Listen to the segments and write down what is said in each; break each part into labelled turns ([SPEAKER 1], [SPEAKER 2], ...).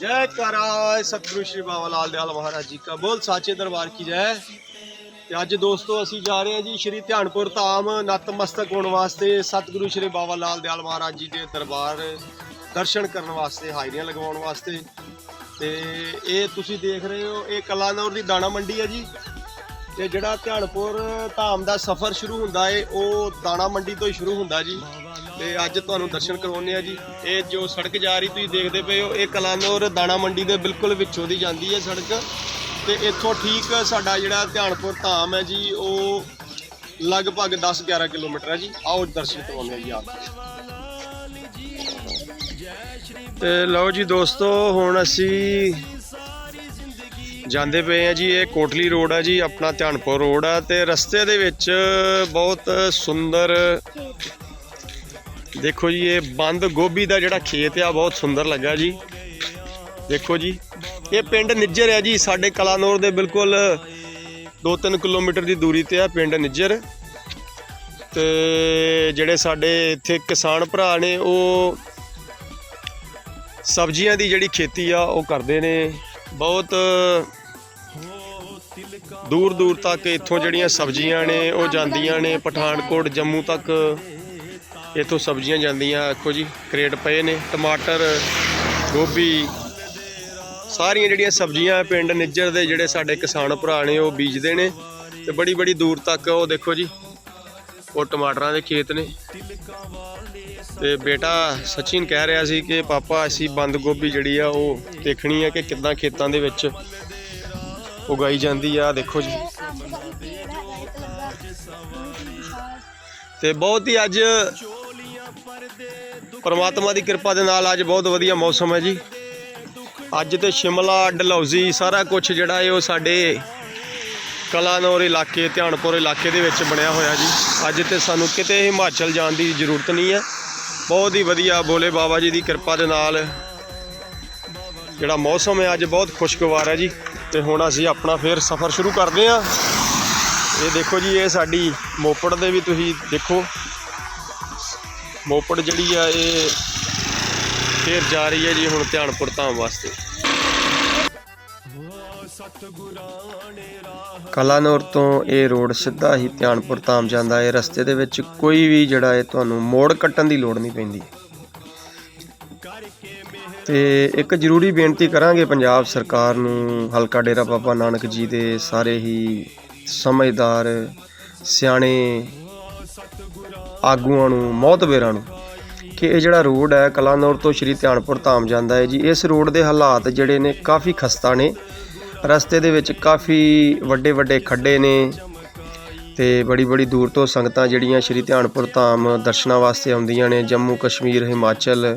[SPEAKER 1] जय ਕਰਾ ਸਤਿਗੁਰੂ ਸ਼੍ਰੀ ਬਾਬਾ ਲਾਲ ਦਿਆਲ ਮਹਾਰਾਜ ਜੀ ਕਾ ਬੋਲ ਸਾਚੇ ਦਰਬਾਰ ਕੀ ਜੈ ਤੇ ਅੱਜ ਦੋਸਤੋ ਅਸੀਂ ਜਾ ਰਹੇ ਹਾਂ ਜੀ ਸ਼੍ਰੀ ਧਿਆਨਪੁਰ ਧਾਮ ਨਤਮਸਤਕ ਹੋਣ ਵਾਸਤੇ ਸਤਿਗੁਰੂ ਸ਼੍ਰੀ ਬਾਬਾ ਲਾਲ ਦਿਆਲ ਮਹਾਰਾਜ ਜੀ ਦੇ ਦਰਬਾਰ ਦਰਸ਼ਨ ਕਰਨ ਵਾਸਤੇ ਹਾਜ਼ਰੀਆਂ ਲਗਵਾਉਣ ਵਾਸਤੇ ਤੇ ਇਹ ਤੁਸੀਂ ਦੇਖ ਰਹੇ ਹੋ ਇਹ ਕਲਾਨੌਰ ਦੀ ਦਾਣਾ ਮੰਡੀ ਹੈ ਜੀ ਤੇ ਜਿਹੜਾ ਧਿਆਨਪੁਰ ਧਾਮ ਦਾ ਸਫ਼ਰ ਸ਼ੁਰੂ ਹੁੰਦਾ ਏ ਉਹ ਦਾਣਾ ਮੰਡੀ ਤੋਂ ਹੀ ਸ਼ੁਰੂ ਹੁੰਦਾ ਜੀ ਤੇ ਅੱਜ ਤੁਹਾਨੂੰ ਦਰਸ਼ਨ ਕਰਵਾਉਂਦੇ ਆ ਜੀ। ਇਹ ਜੋ ਸੜਕ ਜਾ ਰਹੀ ਤੁਸੀਂ ਦੇਖਦੇ ਪਏ ਹੋ, ਇਹ ਕਲਾਨੌਰ ਦਾਣਾ ਮੰਡੀ ਦੇ ਬਿਲਕੁਲ ਵਿੱਚੋਂ ਦੀ ਜਾਂਦੀ ਹੈ ਸੜਕ। ਤੇ ਇੱਥੋਂ ਠੀਕ ਸਾਡਾ ਜਿਹੜਾ ਧਿਆਨਪੁਰ ਧਾਮ ਹੈ ਜੀ, ਉਹ ਲਗਭਗ 10-11 ਕਿਲੋਮੀਟਰ ਹੈ ਜੀ। ਆਓ ਦਰਸ਼ਨ ਕਰਵਾਉਂਦੇ ਆ ਜੀ ਆਪ। ਤੇ ਲਓ ਜੀ ਦੋਸਤੋ, ਹੁਣ ਅਸੀਂ ਜਾਂਦੇ ਪਏ ਆ ਜੀ, ਇਹ ਕੋਟਲੀ ਰੋਡ ਆ ਜੀ, ਆਪਣਾ ਧਿਆਨਪੁਰ ਰੋਡ ਆ। ਤੇ ਰਸਤੇ ਦੇ ਵਿੱਚ ਬਹੁਤ ਸੁੰਦਰ ਦੇਖੋ ਜੀ, ਇਹ ਬੰਦ ਗੋਭੀ ਦਾ ਜਿਹੜਾ ਖੇਤ ਆ, ਬਹੁਤ ਸੁੰਦਰ ਲੱਗਾ ਜੀ। ਦੇਖੋ ਜੀ, ਇਹ ਪਿੰਡ ਨਿੱਜਰ ਹੈ ਜੀ, ਸਾਡੇ ਕਲਾਨੌਰ ਦੇ ਬਿਲਕੁਲ 2-3 ਕਿਲੋਮੀਟਰ ਦੀ ਦੂਰੀ ਤੇ ਆ ਪਿੰਡ ਨਿੱਜਰ। ਤੇ ਜਿਹੜੇ ਸਾਡੇ ਇੱਥੇ ਕਿਸਾਨ ਭਰਾ ਨੇ, ਉਹ ਸਬਜ਼ੀਆਂ ਦੀ ਜਿਹੜੀ ਖੇਤੀ ਆ, ਉਹ ਕਰਦੇ ਨੇ। ਬਹੁਤ ਦੂਰ ਦੂਰ ਤੱਕ ਇੱਥੋਂ ਜਿਹੜੀਆਂ ਸਬਜ਼ੀਆਂ ਨੇ, ਉਹ ਜਾਂਦੀਆਂ ਨੇ, ਪਠਾਨਕੋਟ, ਜੰਮੂ ਤੱਕ। ਇੱਥੋਂ ਸਬਜ਼ੀਆਂ ਜਾਂਦੀਆਂ ਆਖੋ ਜੀ, ਕਰੇਟ ਪਏ ਨੇ, ਟਮਾਟਰ, ਗੋਭੀ, ਸਾਰੀਆਂ ਜਿਹੜੀਆਂ ਸਬਜ਼ੀਆਂ ਪਿੰਡ ਨਿੱਜਰ ਦੇ ਜਿਹੜੇ ਸਾਡੇ ਕਿਸਾਨ ਭਰਾ ਨੇ, ਉਹ ਬੀਜਦੇ ਨੇ ਤੇ ਬੜੀ ਬੜੀ ਦੂਰ ਤੱਕ ਉਹ ਦੇਖੋ ਜੀ, ਉਹ ਟਮਾਟਰਾਂ ਦੇ ਖੇਤ ਨੇ। ਤੇ ਬੇਟਾ ਸਚਿਨ ਕਹਿ ਰਿਹਾ ਸੀ ਕਿ, ਪਾਪਾ, ਅਸੀਂ ਬੰਦ ਗੋਭੀ ਜਿਹੜੀ ਆ, ਉਹ ਦੇਖਣੀ ਆ ਕਿ ਕਿੱਦਾਂ ਖੇਤਾਂ ਦੇ ਵਿੱਚ ਉਗਾਈ ਜਾਂਦੀ ਆ। ਦੇਖੋ ਜੀ। ਤੇ ਬਹੁਤ ਹੀ ਅੱਜ ਪਰਮਾਤਮਾ ਦੀ ਕਿਰਪਾ ਦੇ ਨਾਲ ਅੱਜ ਬਹੁਤ ਵਧੀਆ ਮੌਸਮ ਹੈ ਜੀ। ਅੱਜ ਤੇ ਸ਼ਿਮਲਾ, ਡਲਹੌਜ਼ੀ, ਸਾਰਾ ਕੁਝ ਜਿਹੜਾ ਹੈ ਉਹ ਸਾਡੇ ਕਲਾਨੌਰ ਇਲਾਕੇ, ਧਿਆਨਪੁਰ ਇਲਾਕੇ ਦੇ ਵਿੱਚ ਬਣਿਆ ਹੋਇਆ ਜੀ। ਅੱਜ ਤੇ ਸਾਨੂੰ ਕਿਤੇ ਹਿਮਾਚਲ ਜਾਣ ਦੀ ਜ਼ਰੂਰਤ ਨਹੀਂ ਹੈ। ਬਹੁਤ ਹੀ ਵਧੀਆ ਬੋਲੇ ਬਾਬਾ ਜੀ ਦੀ ਕਿਰਪਾ ਦੇ ਨਾਲ ਜਿਹੜਾ ਮੌਸਮ ਹੈ, ਅੱਜ ਬਹੁਤ ਖੁਸ਼ਗਵਾਰ ਹੈ ਜੀ। ਤੇ ਹੁਣ ਅਸੀਂ ਆਪਣਾ ਫੇਰ ਸਫ਼ਰ ਸ਼ੁਰੂ ਕਰਦੇ ਹਾਂ। ਇਹ ਦੇਖੋ ਜੀ, ਇਹ ਸਾਡੀ ਮੋਪੜ ਦੇ ਵੀ ਤੁਸੀਂ ਦੇਖੋ। ਮੋਪੜ ਜਿਹੜੀ ਆ ਇਹ ਫੇਰ ਜਾ ਰਹੀ ਹੈ ਜੀ ਹੁਣ ਧਿਆਨਪੁਰ ਧਾਮ ਵਾਸਤੇ। ਕਲਾਨੌਰ ਤੋਂ ਇਹ ਰੋਡ ਸਿੱਧਾ ਹੀ ਧਿਆਨਪੁਰ ਧਾਮ ਜਾਂਦਾ ਹੈ। ਰਸਤੇ ਦੇ ਵਿੱਚ ਕੋਈ ਵੀ ਜਿਹੜਾ ਹੈ ਤੁਹਾਨੂੰ ਮੋੜ ਕੱਟਣ ਦੀ ਲੋੜ ਨਹੀਂ ਪੈਂਦੀ। ਤੇ ਇੱਕ ਜ਼ਰੂਰੀ ਬੇਨਤੀ ਕਰਾਂਗੇ ਪੰਜਾਬ ਸਰਕਾਰ ਨੂੰ, ਹਲਕਾ ਡੇਰਾ ਬਾਬਾ ਨਾਨਕ ਜੀ ਦੇ ਸਾਰੇ ਹੀ ਸਮਝਦਾਰ, ਸਿਆਣੇ ਆਗੂਆਂ ਨੂੰ ਮੌਤਬੇਰਾਂ ਨੂੰ, ਕਿ ਇਹ ਜਿਹੜਾ ਰੋਡ ਹੈ ਕਲਾਨੌਰ ਤੋਂ ਸ਼੍ਰੀ ਧਿਆਨਪੁਰ ਧਾਮ ਜਾਂਦਾ ਹੈ ਜੀ। ਇਸ ਰੋਡ ਦੇ ਹਾਲਾਤ ਜਿਹੜੇ ਨੇ ਕਾਫੀ ਖਸਤਾ ਨੇ। ਰਸਤੇ ਦੇ ਵਿੱਚ ਕਾਫੀ ਵੱਡੇ ਵੱਡੇ ਖੱਡੇ ਨੇ ਤੇ ਬੜੀ ਬੜੀ ਦੂਰ ਤੋਂ ਸੰਗਤਾਂ ਜਿਹੜੀਆਂ ਸ਼੍ਰੀ ਧਿਆਨਪੁਰ ਧਾਮ ਦਰਸ਼ਨਾਂ ਵਾਸਤੇ ਆਉਂਦੀਆਂ ਨੇ। ਜੰਮੂ ਕਸ਼ਮੀਰ, ਹਿਮਾਚਲ,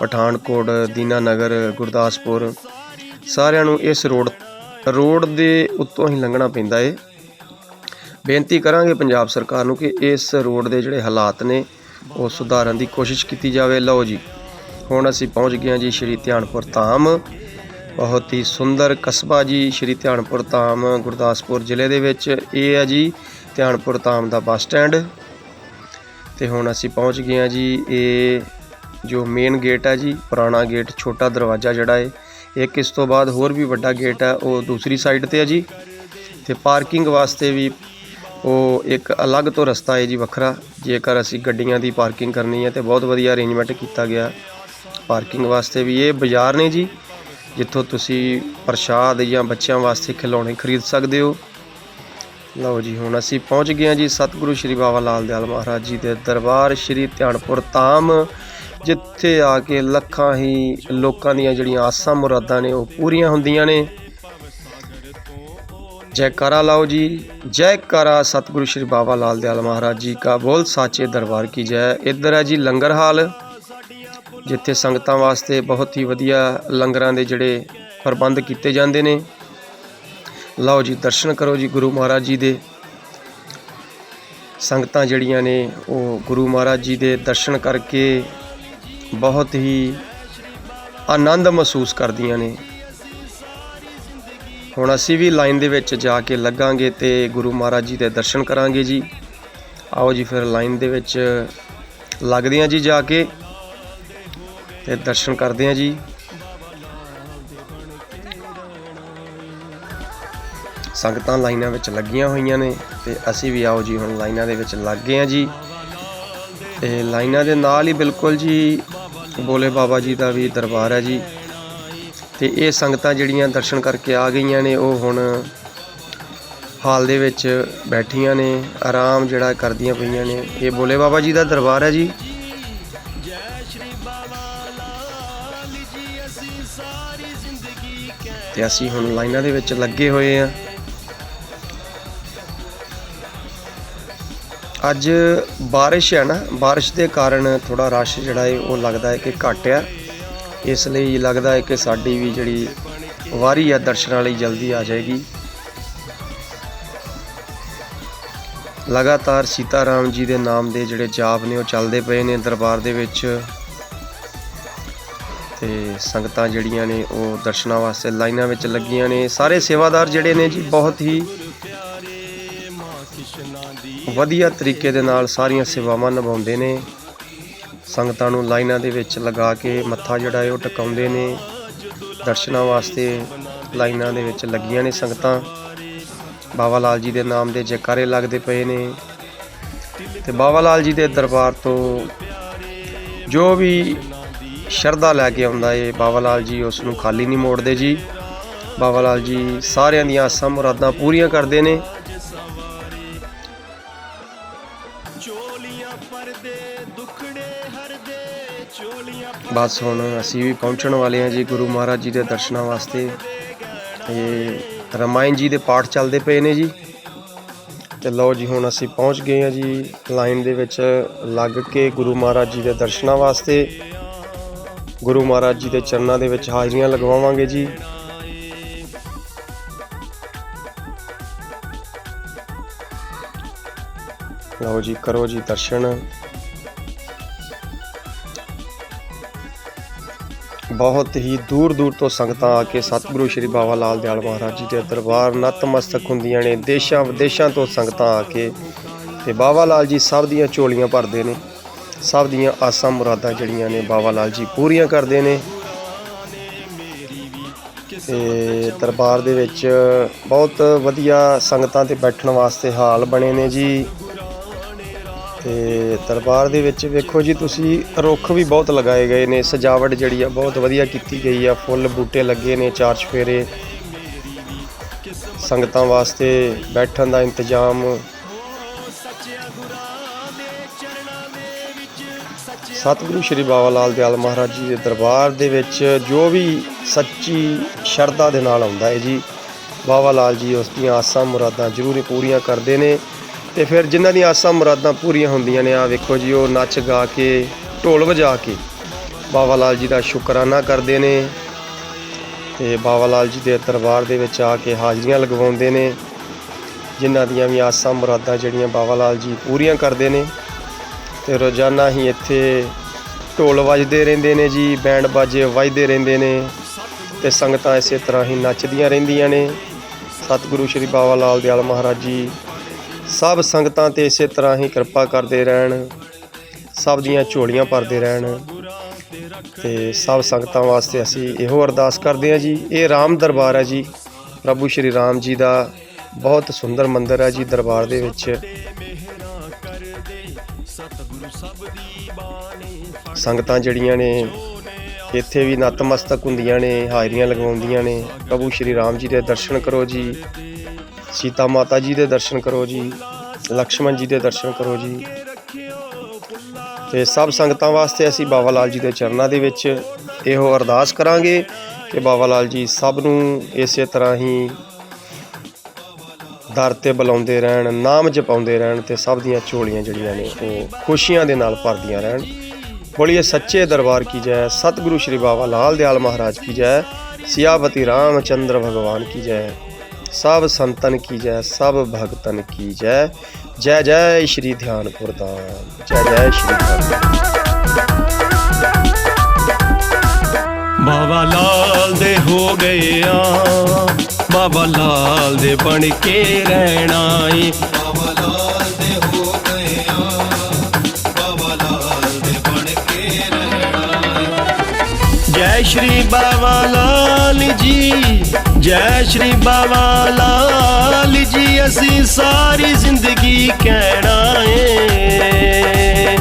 [SPEAKER 1] ਪਠਾਨਕੋਟ, ਦੀਨਾਨਗਰ, ਗੁਰਦਾਸਪੁਰ, ਸਾਰਿਆਂ ਨੂੰ ਇਸ ਰੋਡ ਰੋਡ ਦੇ ਉੱਤੋਂ ਹੀ ਲੰਘਣਾ ਪੈਂਦਾ ਏ। ਬੇਨਤੀ ਕਰਾਂਗੇ ਪੰਜਾਬ ਸਰਕਾਰ ਨੂੰ ਕਿ ਇਸ ਰੋਡ ਦੇ ਜਿਹੜੇ ਹਾਲਾਤ ਨੇ, ਉਹ ਸੁਧਾਰਨ ਦੀ ਕੋਸ਼ਿਸ਼ ਕੀਤੀ ਜਾਵੇ। ਲਓ ਜੀ, ਹੁਣ ਅਸੀਂ ਪਹੁੰਚ ਗਏ ਹਾਂ ਜੀ ਸ਼੍ਰੀ ਧਿਆਨਪੁਰ ਧਾਮ। ਬਹੁਤ ਹੀ ਸੁੰਦਰ ਕਸਬਾ ਜੀ ਸ਼੍ਰੀ ਧਿਆਨਪੁਰ ਧਾਮ, ਗੁਰਦਾਸਪੁਰ ਜ਼ਿਲ੍ਹੇ ਦੇ ਵਿੱਚ। ਇਹ ਹੈ ਜੀ ਧਿਆਨਪੁਰ ਧਾਮ ਦਾ ਬੱਸ ਸਟੈਂਡ। ਤੇ ਹੁਣ ਅਸੀਂ ਪਹੁੰਚ ਗਏ ਹਾਂ ਜੀ, ਇਹ ਜੋ ਮੇਨ ਗੇਟ ਹੈ ਜੀ, ਪੁਰਾਣਾ ਗੇਟ, ਛੋਟਾ ਦਰਵਾਜ਼ਾ ਜਿਹੜਾ ਹੈ, ਇੱਕ ਇਸ ਤੋਂ ਬਾਅਦ ਹੋਰ ਵੀ ਵੱਡਾ ਗੇਟ ਹੈ, ਉਹ ਦੂਸਰੀ ਸਾਈਡ ਤੇ ਹੈ ਜੀ। ਤੇ ਪਾਰਕਿੰਗ ਵਾਸਤੇ ਵੀ ਉਹ ਇੱਕ ਅਲੱਗ ਤੋਂ ਰਸਤਾ ਹੈ ਜੀ ਵੱਖਰਾ। ਜੇਕਰ ਅਸੀਂ ਗੱਡੀਆਂ ਦੀ ਪਾਰਕਿੰਗ ਕਰਨੀ ਹੈ ਤੇ ਬਹੁਤ ਵਧੀਆ ਅਰੇਂਜਮੈਂਟ ਕੀਤਾ ਗਿਆ। ਪਾਰਕਿੰਗ ਵਾਸਤੇ ਵੀ ਇਹ ਬਾਜ਼ਾਰ ਨੇ ਜੀ, ਜਿੱਥੋਂ ਤੁਸੀਂ ਪ੍ਰਸ਼ਾਦ ਜਾਂ ਬੱਚਿਆਂ ਵਾਸਤੇ ਖਿਡੌਣੇ ਖਰੀਦ ਸਕਦੇ ਹੋ। ਲਓ ਜੀ, ਹੁਣ ਅਸੀਂ ਪਹੁੰਚ ਗਏ ਹਾਂ ਜੀ ਸਤਿਗੁਰੂ ਸ਼੍ਰੀ ਬਾਬਾ ਲਾਲ ਦਿਆਲ ਮਹਾਰਾਜ ਜੀ ਦੇ ਦਰਬਾਰ ਸ਼੍ਰੀ ਧਿਆਨਪੁਰ ਤਾਮ ਜਿੱਥੇ ਆ ਕੇ ਲੱਖਾਂ ਹੀ ਲੋਕਾਂ ਦੀਆਂ ਜਿਹੜੀਆਂ ਆਸਾਂ ਮੁਰਾਦਾਂ ਨੇ ਉਹ ਪੂਰੀਆਂ ਹੁੰਦੀਆਂ ਨੇ। ਜੈਕਾਰਾ ਲਾਓ ਜੀ। ਜੈਕਾਰਾ ਸਤਿਗੁਰੂ ਸ਼੍ਰੀ ਬਾਬਾ ਲਾਲ ਦਿਆਲ ਮਹਾਰਾਜ ਜੀ ਕਾ ਬੋਲ ਸਾਚੇ ਦਰਬਾਰ ਕੀ ਜੈ। ਇੱਧਰ ਹੈ ਜੀ ਲੰਗਰ ਹਾਲ, ਜਿੱਥੇ ਸੰਗਤਾਂ ਵਾਸਤੇ ਬਹੁਤ ਹੀ ਵਧੀਆ ਲੰਗਰਾਂ ਦੇ ਜਿਹੜੇ ਪ੍ਰਬੰਧ ਕੀਤੇ ਜਾਂਦੇ ਨੇ। ਲਓ ਜੀ, ਦਰਸ਼ਨ ਕਰੋ ਜੀ ਗੁਰੂ ਮਹਾਰਾਜ ਜੀ ਦੇ। ਸੰਗਤਾਂ ਜਿਹੜੀਆਂ ਨੇ ਉਹ ਗੁਰੂ ਮਹਾਰਾਜ ਜੀ ਦੇ ਦਰਸ਼ਨ ਕਰਕੇ ਬਹੁਤ ਹੀ ਆਨੰਦ ਮਹਿਸੂਸ ਕਰਦੀਆਂ ਨੇ। ਹੁਣ ਅਸੀਂ ਵੀ ਲਾਈਨ ਦੇ ਵਿੱਚ ਜਾ ਕੇ ਲੱਗਾਂਗੇ ਤੇ ਗੁਰੂ ਮਹਾਰਾਜ ਜੀ ਦੇ ਦਰਸ਼ਨ ਕਰਾਂਗੇ ਜੀ। ਆਓ ਜੀ ਫਿਰ ਲਾਈਨ ਦੇ ਵਿੱਚ ਲੱਗਦੇ ਆ ਜੀ ਜਾ ਕੇ ਤੇ ਦਰਸ਼ਨ ਕਰਦੇ ਆ ਜੀ। ਸੰਗਤਾਂ ਲਾਈਨਾਂ ਵਿੱਚ ਲੱਗੀਆਂ ਹੋਈਆਂ ਨੇ ਤੇ ਅਸੀਂ ਵੀ ਆਓ ਜੀ ਹੁਣ ਲਾਈਨਾਂ ਦੇ ਵਿੱਚ ਲੱਗ ਗਏ ਆ ਜੀ। ਤੇ ਲਾਈਨਾਂ ਦੇ ਨਾਲ ਹੀ ਬਿਲਕੁਲ ਜੀ ਬੋਲੇ ਬਾਬਾ ਜੀ ਦਾ ਵੀ ਦਰਬਾਰ ਹੈ ਜੀ। ਤੇ ਇਹ ਸੰਗਤਾਂ ਜਿਹੜੀਆਂ ਦਰਸ਼ਨ ਕਰਕੇ ਆ ਗਈਆਂ ਨੇ, ਉਹ ਹੁਣ ਹਾਲ ਦੇ ਵਿੱਚ ਬੈਠੀਆਂ ਨੇ, ਆਰਾਮ ਜਿਹੜਾ ਕਰਦੀਆਂ ਪਈਆਂ ਨੇ। ਇਹ ਬੋਲੇ ਬਾਬਾ ਜੀ ਦਾ ਦਰਬਾਰ ਹੈ ਜੀ। ਤੇ ਅਸੀਂ ਹੁਣ ਲਾਈਨਾਂ ਦੇ ਵਿੱਚ ਲੱਗੇ ਹੋਏ ਆ ਅੱਜ ਬਾਰਿਸ਼ ਹੈ ਨਾ, ਬਾਰਿਸ਼ ਦੇ ਕਾਰਨ ਥੋੜਾ ਰਸ਼ ਜਿਹੜਾ ਹੈ ਉਹ ਲੱਗਦਾ ਹੈ ਕਿ ਘੱਟ ਆ। ਇਸ ਲਈ ਲੱਗਦਾ ਹੈ ਕਿ ਸਾਡੀ ਵੀ ਜਿਹੜੀ ਵਾਰੀ ਆ ਦਰਸ਼ਨਾਂ ਲਈ ਜਲਦੀ ਆ ਜਾਏਗੀ। ਲਗਾਤਾਰ ਸੀਤਾ ਰਾਮ ਜੀ ਦੇ ਨਾਮ ਦੇ ਜਿਹੜੇ ਜਾਪ ਨੇ ਉਹ ਚੱਲਦੇ ਪਏ ਨੇ ਦਰਬਾਰ ਦੇ ਵਿੱਚ। ਤੇ ਸੰਗਤਾਂ ਜਿਹੜੀਆਂ ਨੇ ਉਹ ਦਰਸ਼ਨਾਂ ਵਾਸਤੇ ਲਾਈਨਾਂ ਵਿੱਚ ਲੱਗੀਆਂ ਨੇ। ਸਾਰੇ ਸੇਵਾਦਾਰ ਜਿਹੜੇ ਨੇ ਜੀ, ਬਹੁਤ ਹੀ ਵਧੀਆ ਤਰੀਕੇ ਦੇ ਨਾਲ ਸਾਰੀਆਂ ਸੇਵਾਵਾਂ ਨਿਭਾਉਂਦੇ ਨੇ। ਸੰਗਤਾਂ ਨੂੰ ਲਾਈਨਾਂ ਦੇ ਵਿੱਚ ਲਗਾ ਕੇ ਮੱਥਾ ਜਿਹੜਾ ਹੈ ਉਹ ਟਿਕਾਉਂਦੇ ਨੇ। ਦਰਸ਼ਨਾਂ ਵਾਸਤੇ ਲਾਈਨਾਂ ਦੇ ਵਿੱਚ ਲੱਗੀਆਂ ਨੇ ਸੰਗਤਾਂ। ਬਾਬਾ ਲਾਲ ਜੀ ਦੇ ਨਾਮ ਦੇ ਜੈਕਾਰੇ ਲੱਗਦੇ ਪਏ ਨੇ। ਤੇ ਬਾਬਾ ਲਾਲ ਜੀ ਦੇ ਦਰਬਾਰ ਤੋਂ ਜੋ ਵੀ ਸ਼ਰਧਾ ਲੈ ਕੇ ਆਉਂਦਾ ਏ ਬਾਬਾ ਲਾਲ ਜੀ ਉਸ ਨੂੰ ਖਾਲੀ ਨਹੀਂ ਮੋੜਦੇ ਜੀ। ਬਾਬਾ ਲਾਲ ਜੀ ਸਾਰਿਆਂ ਦੀਆਂ ਆਸਾਂ ਮੁਰਾਦਾਂ ਪੂਰੀਆਂ ਕਰਦੇ ਨੇ। ਬਸ ਹੁਣ ਅਸੀਂ ਵੀ ਪਹੁੰਚਣ ਵਾਲੇ ਹਾਂ ਜੀ ਗੁਰੂ ਮਹਾਰਾਜ ਜੀ ਦੇ ਦਰਸ਼ਨਾਂ ਵਾਸਤੇ। ਤੇ ਰਮਾਇਣ ਜੀ ਦੇ ਪਾਠ ਚੱਲਦੇ ਪਏ ਨੇ ਜੀ। ਤੇ ਲਓ ਜੀ ਹੁਣ ਅਸੀਂ ਪਹੁੰਚ ਗਏ ਹਾਂ ਜੀ ਲਾਈਨ ਦੇ ਵਿੱਚ ਲੱਗ ਕੇ ਗੁਰੂ ਮਹਾਰਾਜ ਜੀ ਦੇ ਦਰਸ਼ਨਾਂ ਵਾਸਤੇ। ਗੁਰੂ ਮਹਾਰਾਜ ਜੀ ਦੇ ਚਰਨਾਂ ਦੇ ਵਿੱਚ ਹਾਜ਼ਰੀਆਂ ਲਗਵਾਵਾਂਗੇ ਜੀ। ਲਓ ਜੀ ਕਰੋ ਜੀ ਦਰਸ਼ਨ। ਬਹੁਤ ਹੀ ਦੂਰ ਦੂਰ ਤੋਂ ਸੰਗਤਾਂ ਆ ਕੇ ਸਤਿਗੁਰੂ ਸ਼੍ਰੀ ਬਾਬਾ ਲਾਲ ਦਿਆਲ ਮਹਾਰਾਜ ਜੀ ਦੇ ਦਰਬਾਰ ਨਤਮਸਤਕ ਹੁੰਦੀਆਂ ਨੇ, ਦੇਸ਼ਾਂ ਵਿਦੇਸ਼ਾਂ ਤੋਂ ਸੰਗਤਾਂ ਆ ਕੇ ਤੇ ਬਾਬਾ ਲਾਲ ਜੀ ਸਭ ਦੀਆਂ ਝੋਲੀਆਂ ਭਰਦੇ ਨੇ, ਸਭ ਦੀਆਂ ਆਸਾਂ ਮੁਰਾਦਾਂ ਜਿਹੜੀਆਂ ਨੇ ਬਾਬਾ ਲਾਲ ਜੀ ਪੂਰੀਆਂ ਕਰਦੇ ਨੇ। ਤੇ ਦਰਬਾਰ ਦੇ ਵਿੱਚ ਬਹੁਤ ਵਧੀਆ ਸੰਗਤਾਂ ਤੇ ਬੈਠਣ ਵਾਸਤੇ ਹਾਲ ਬਣੇ ਨੇ ਜੀ। ਤੇ ਦਰਬਾਰ ਦੇ ਵਿੱਚ ਵੇਖੋ ਜੀ, ਤੁਸੀਂ ਰੁੱਖ ਵੀ ਬਹੁਤ ਲਗਾਏ ਗਏ ਨੇ, ਸਜਾਵਟ ਜਿਹੜੀ ਆ ਬਹੁਤ ਵਧੀਆ ਕੀਤੀ ਗਈ ਆ, ਫੁੱਲ ਬੂਟੇ ਲੱਗੇ ਨੇ ਚਾਰ ਚਫੇਰੇ। ਸੰਗਤਾਂ ਵਾਸਤੇ ਬੈਠਣ ਦਾ ਇੰਤਜ਼ਾਮ। ਸਤਿਗੁਰੂ ਸ਼੍ਰੀ ਬਾਬਾ ਲਾਲ ਦਿਆਲ ਮਹਾਰਾਜ ਜੀ ਦੇ ਦਰਬਾਰ ਦੇ ਵਿੱਚ ਜੋ ਵੀ ਸੱਚੀ ਸ਼ਰਧਾ ਦੇ ਨਾਲ ਆਉਂਦਾ ਹੈ ਜੀ, ਬਾਬਾ ਲਾਲ ਜੀ ਉਸ ਦੀਆਂ ਆਸਾਂ ਮੁਰਾਦਾਂ ਜ਼ਰੂਰ ਪੂਰੀਆਂ ਕਰਦੇ ਨੇ। ਤੇ ਫਿਰ ਜਿਨ੍ਹਾਂ ਦੀਆਂ ਆਸਾਂ ਮੁਰਾਦਾਂ ਪੂਰੀਆਂ ਹੁੰਦੀਆਂ ਨੇ ਆ ਵੇਖੋ ਜੀ, ਉਹ ਨੱਚ ਗਾ ਕੇ, ਢੋਲ ਵਜਾ ਕੇ ਬਾਬਾ ਲਾਲ ਜੀ ਦਾ ਸ਼ੁਕਰਾਨਾ ਕਰਦੇ ਨੇ ਤੇ ਬਾਬਾ ਲਾਲ ਜੀ ਦੇ ਦਰਬਾਰ ਦੇ ਵਿੱਚ ਆ ਕੇ ਹਾਜ਼ਰੀਆਂ ਲਗਵਾਉਂਦੇ ਨੇ, ਜਿਨ੍ਹਾਂ ਦੀਆਂ ਵੀ ਆਸਾਂ ਮੁਰਾਦਾਂ ਜਿਹੜੀਆਂ ਬਾਬਾ ਲਾਲ ਜੀ ਪੂਰੀਆਂ ਕਰਦੇ ਨੇ ਤੇ ਰੋਜ਼ਾਨਾ ਹੀ ਇੱਥੇ ਢੋਲ ਵੱਜਦੇ ਰਹਿੰਦੇ ਨੇ ਜੀ, ਬੈਂਡ ਬਾਜੇ ਵੱਜਦੇ ਰਹਿੰਦੇ ਨੇ ਤੇ ਸੰਗਤਾਂ ਇਸੇ ਤਰ੍ਹਾਂ ਹੀ ਨੱਚਦੀਆਂ ਰਹਿੰਦੀਆਂ ਨੇ। ਸਤਿਗੁਰੂ ਸ਼੍ਰੀ ਬਾਬਾ ਲਾਲ ਦਿਆਲ ਮਹਾਰਾਜ ਜੀ ਸਭ ਸੰਗਤਾਂ ਤੇ ਇਸੇ ਤਰ੍ਹਾਂ ਹੀ ਕਿਰਪਾ ਕਰਦੇ ਰਹਿਣ, ਸਭ ਦੀਆਂ ਝੋਲੀਆਂ ਭਰਦੇ ਰਹਿਣ ਤੇ ਸਭ ਸੰਗਤਾਂ ਵਾਸਤੇ ਅਸੀਂ ਇਹੋ ਅਰਦਾਸ ਕਰਦੇ ਹਾਂ ਜੀ। ਇਹ ਰਾਮ ਦਰਬਾਰ ਹੈ ਜੀ। ਪ੍ਰਭੂ ਸ਼੍ਰੀ ਰਾਮ ਜੀ ਦਾ ਬਹੁਤ ਸੁੰਦਰ ਮੰਦਿਰ ਹੈ ਜੀ ਦਰਬਾਰ ਦੇ ਵਿੱਚ। ਸੰਗਤਾਂ ਜਿਹੜੀਆਂ ਨੇ, ਇੱਥੇ ਵੀ ਨਤਮਸਤਕ ਹੁੰਦੀਆਂ ਨੇ, ਹਾਜ਼ਰੀਆਂ ਲਗਵਾਉਂਦੀਆਂ ਨੇ। ਪ੍ਰਭੂ ਸ਼੍ਰੀ ਰਾਮ ਜੀ ਦੇ ਦਰਸ਼ਨ ਕਰੋ ਜੀ। ਸੀਤਾ ਮਾਤਾ ਜੀ ਦੇ ਦਰਸ਼ਨ ਕਰੋ ਜੀ, ਲਕਸ਼ਮਣ ਜੀ ਦੇ ਦਰਸ਼ਨ ਕਰੋ ਜੀ। ਤੇ ਸਭ ਸੰਗਤਾਂ ਵਾਸਤੇ ਅਸੀਂ ਬਾਬਾ ਲਾਲ ਜੀ ਦੇ ਚਰਨਾਂ ਦੇ ਵਿੱਚ ਇਹੋ ਅਰਦਾਸ ਕਰਾਂਗੇ ਕਿ ਬਾਬਾ ਲਾਲ ਜੀ ਸਭ ਨੂੰ ਇਸੇ ਤਰ੍ਹਾਂ ਹੀ ਦਰ ਤੇ ਬੁਲਾਉਂਦੇ ਰਹਿਣ, ਨਾਮ ਜਪਾਉਂਦੇ ਰਹਿਣ ਤੇ ਸਭ ਦੀਆਂ ਝੋਲੀਆਂ ਜਿਹੜੀਆਂ ਨੇ ਉਹ ਖੁਸ਼ੀਆਂ ਦੇ ਨਾਲ ਭਰਦੀਆਂ ਰਹਿਣ। ਬੋਲੀਏ, ਸੱਚੇ ਦਰਬਾਰ ਕੀ ਜੈ, ਸਤਿਗੁਰੂ ਸ਼੍ਰੀ ਬਾਬਾ ਲਾਲ ਦਿਆਲ ਮਹਾਰਾਜ ਕੀ ਜੈ ਸਿਆਵਤੀ ਰਾਮਚੰਦਰ ਭਗਵਾਨ ਕੀ ਜੈ। ਸਭ ਸੰਤਨ ਕੀ ਜੈ ਸਭ ਭਗਤਨ ਕੀ ਜੈ ਜੈ ਜੈ ਸ਼੍ਰੀ ਧਿਆਨਪੁਰ ਧਾਮ ਜੈ ਜੈ ਸ਼੍ਰੀ ਧਿਆਨਪੁਰ।
[SPEAKER 2] ਬਾਬਾ ਲਾਲ ਦੇ ਹੋ ਗਏ ਆ ਬਾਬਾ ਲਾਲ ਦੇ ਬਣ ਕੇ ਰਹਿਣਾ ਏ।
[SPEAKER 3] ਬਾਬਾ ਲਾਲ ਦੇ ਹੋ ਗਏ ਆ ਬਾਬਾ ਲਾਲ ਦੇ ਬਣ ਕੇ ਰਹਿਣਾ
[SPEAKER 2] ਜੈ ਸ਼੍ਰੀ ਬਾਬਾ ਲਾਲ ਜੀ
[SPEAKER 1] ਜੈ ਸ਼੍ਰੀ ਬਾਬਾ ਲਾਲ ਜੀ ਅਸੀਂ ਸਾਰੀ ਜ਼ਿੰਦਗੀ ਕਹਿਣਾ ਏ।